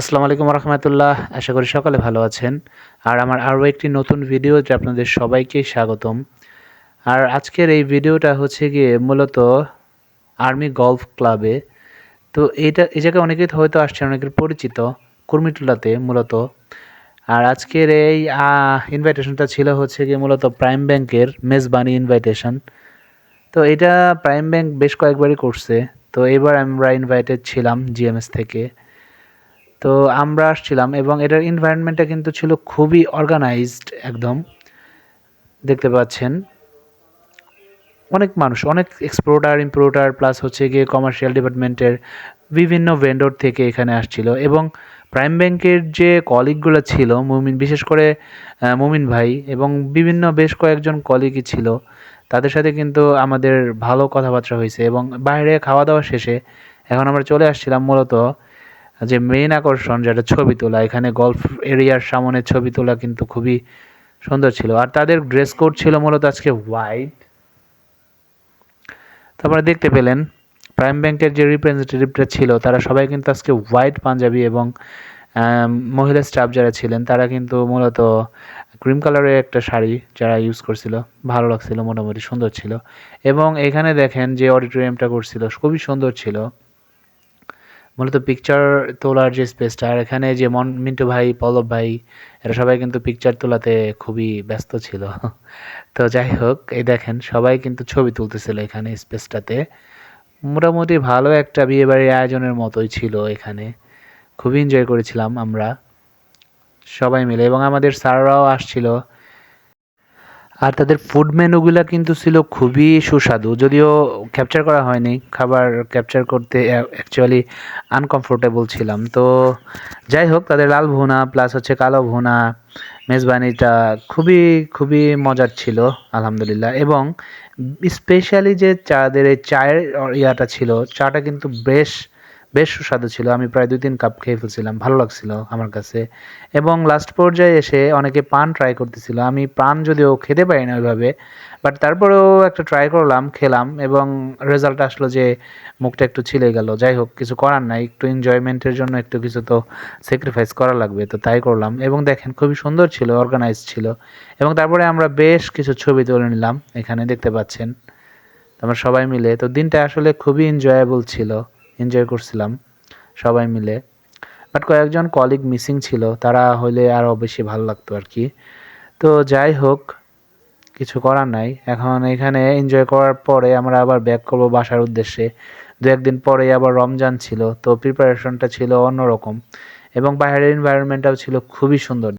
আসসালামু আলাইকুম রহমতুল্লাহ। আশা করি সকলে ভালো আছেন। আর আমার আরও একটি নতুন ভিডিওতে আপনাদের সবাইকে স্বাগতম। আর আজকের এই ভিডিওটা হচ্ছে গিয়ে মূলত আর্মি গলফ ক্লাবে। তো এইটা এই জায়গায় অনেকেই হয়তো আসছেন, অনেকের পরিচিত কুর্মিটুলাতে মূলত। আর আজকের এই ইনভাইটেশনটা ছিল হচ্ছে গিয়ে মূলত প্রাইম ব্যাংকের মেজবানি ইনভাইটেশন তো এটা প্রাইম ব্যাংক বেশ কয়েকবারই করছে। তো এবার আমরা ইনভাইটেড ছিলাম জিএমএস থেকে। তো আমরা আসছিলাম এবং এটার এনভায়রনমেন্টটা কিন্তু ছিল খুবই অর্গানাইজড একদম। দেখতে পাচ্ছেন, অনেক মানুষ, অনেক এক্সপ্লোরার ইম্প্লোরার প্লাস হচ্ছে গিয়ে কমার্শিয়াল ডিপার্টমেন্টের বিভিন্ন ভেন্ডর থেকে এখানে আসছিল এবং প্রাইম ব্যাংকের যে কলিগগুলো ছিল, মুমিন, বিশেষ করে মুমিন ভাই এবং বিভিন্ন বেশ কয়েকজন কলিগই ছিল, তাদের সাথে কিন্তু আমাদের ভালো কথাবার্তা হয়েছে এবং বাইরে খাওয়া দাওয়া শেষে এখন আমরা চলে আসছিলাম মূলত যে মেইন আকর্ষণ যেটা ছবি তোলা, এখানে গল্ফ এরিয়ার সামনে ছবি তোলা কিন্তু খুবই সুন্দর ছিল। আর তাদের ড্রেস কোড ছিল মূলত আজকে হোয়াইট তারপরে দেখতে পেলেন প্রাইম ব্যাংকের যে রিপ্রেজেন্টেটিভটা ছিল, তারা সবাই কিন্তু আজকে হোয়াইট পাঞ্জাবি এবং মহিলা স্টাফ যারা ছিলেন, তারা কিন্তু মূলত ক্রিম কালারের একটা শাড়ি যারা ইউজ করছিল, ভালো লাগছিল, মোটামুটি সুন্দর ছিল। এবং এখানে দেখেন যে অডিটোরিয়ামটা করছিল, খুবই সুন্দর ছিল। মূলত পিকচার তোলার যে স্পেসটা আর এখানে যে মন, মিন্টু ভাই, পল্লব ভাই, এরা সবাই কিন্তু পিকচার তোলাতে খুবই ব্যস্ত ছিল। তো যাই হোক, এই দেখেন, সবাই কিন্তু ছবি তুলতেছিল এখানে স্পেসটাতে মোটামুটি ভালো একটা বিয়েবাড়ির আয়োজনের মতোই ছিল এখানে। খুবই এনজয় করেছিলাম আমরা সবাই মিলে, এবং আমাদের স্যাররাও আসছিল। আর তাদের ফুড মেনুগুলো কিন্তু ছিল খুবই সুস্বাদু, যদিও ক্যাপচার করা হয়নি। খাবার ক্যাপচার করতে অ্যাকচুয়ালি আনকমফোর্টেবল ছিলাম। তো যাই হোক, তাদের লাল ভুনা প্লাস হচ্ছে কালো ভুনা, মেজবানিটা খুবই খুবই মজার ছিল, আলহামদুলিল্লাহ। এবং স্পেশালি যে চাদের এই চায়ের ইয়াটা ছিল, চাটা কিন্তু বেশ বেশ সুস্বাদু ছিল। আমি প্রায় দুই তিন কাপ খেয়ে ফেলছিলাম। ভালো লাগছিল আমার কাছে। এবং লাস্ট পর্যায়ে এসে অনেকে পান ট্রাই করতেছিল। আমি পান যদিও খেতে পারি না ওইভাবে বাট তারপরেও একটা ট্রাই করলাম, খেলাম এবং রেজাল্ট আসলো যে মুখটা একটু ছিলে গেল। যাই হোক, কিছু করার নাই। একটু এনজয়মেন্টের জন্য একটু কিছু তো স্যাক্রিফাইস করা লাগবে, তো তাই করলাম। এবং দেখেন, খুবই সুন্দর ছিল অর্গানাইজ ছিল। এবং তারপরে আমরা বেশ কিছু ছবি তুলে নিলাম। এখানে দেখতে পাচ্ছেন, আমরা সবাই মিলে। তো দিনটা আসলে খুবই এনজয়েবল ছিল। এনজয় করছিলাম, সবাই মিলে। বাট কয়েকজন কলিগ মিসিং ছিল, তারা হলে আরও বেশি ভালো লাগতো আর কি তো যাই হোক, কিছু করার নাই। এখন এখানে এনজয় করার পরে আমরা আবার ব্যাক করব বাসার উদ্দেশ্যে। দু একদিন পরে আবার রমজান ছিল, তো প্রিপারেশনটা ছিল অন্যরকম। এবং বাইরের এনভায়রনমেন্টটাও ছিল খুবই সুন্দর।